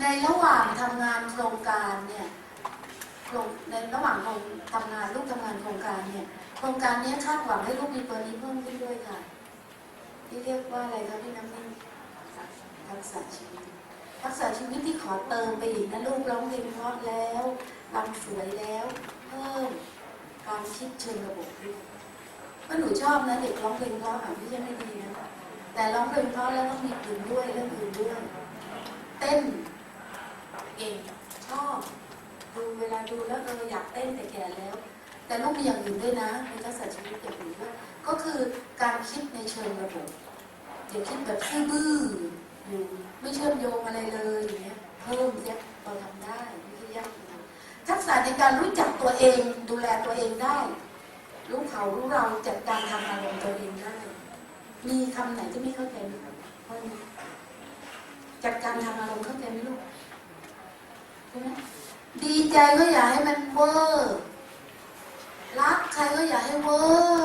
ในระหว่างทำงานโครงการเนี่ยในระหว่างโครงทำงานลูกทำงานโครงการเนี่ย โครงการนี้คาดหวังให้ลูกมีเปอร์นี้เพิ่มขึ้นด้วยค่ะ ที่เรียกว่าอะไรคะพี่น้ำนิ่งทักษะชีวิตทักษะชีวิตที่ขอเติมไปอีกนะลูกร้องเพลงเพราะแล้วรำสวยแล้วเพิ่มการคิดเชิงระบบด้วยว่าหนูชอบนะเด็กร้องเพลงเพราะอะไม่ใช่ไม่ดีนะแต่ร้องเพลงเพราะแล้วต้องมีอื่นด้วยเรื่องอื่นด้วย เต้น เก่งชอบดูเวลาดูแล้วเอออยากเต้นแต่แก่แล้ว แต่ลูกมีอย่างอื่นด้วยนะมีทักษะชีวิตอย่างอื่นด้วยก็คือการคิดในเชิงระบบอย่าคิดแบบซื่อบื้ออยู่ไม่เชื่อมโยงอะไรเลยอย่างเงี้ยเพิ่มเนี่ยเราทำได้ไม่ใช่ยากทักษะในการรู้จักตัวเองดูแลตัวเองได้ รู้เขารู้เราจัดการทำอารมณ์ตัวเองได้ มีคำไหนที่ไม่เข้าใจไหมเพิ่มจัดการทำอารมณ์เข้าใจไหมลูก ดีใจก็อย่าให้มันเวอร์รักใครก็อย่าให้เวอ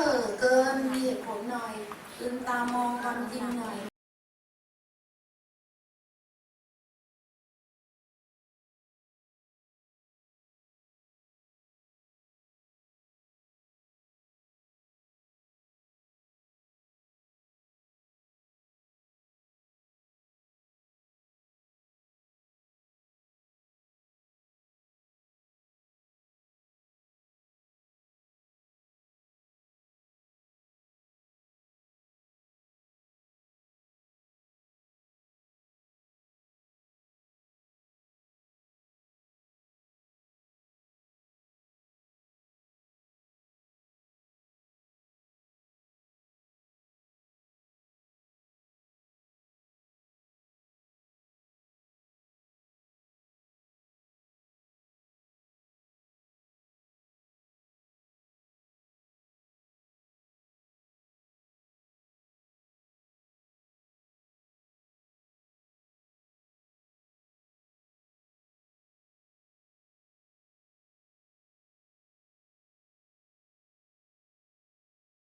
ร์เกินมีเหตุผลหน่อยลืมตามองความจริงหน่อย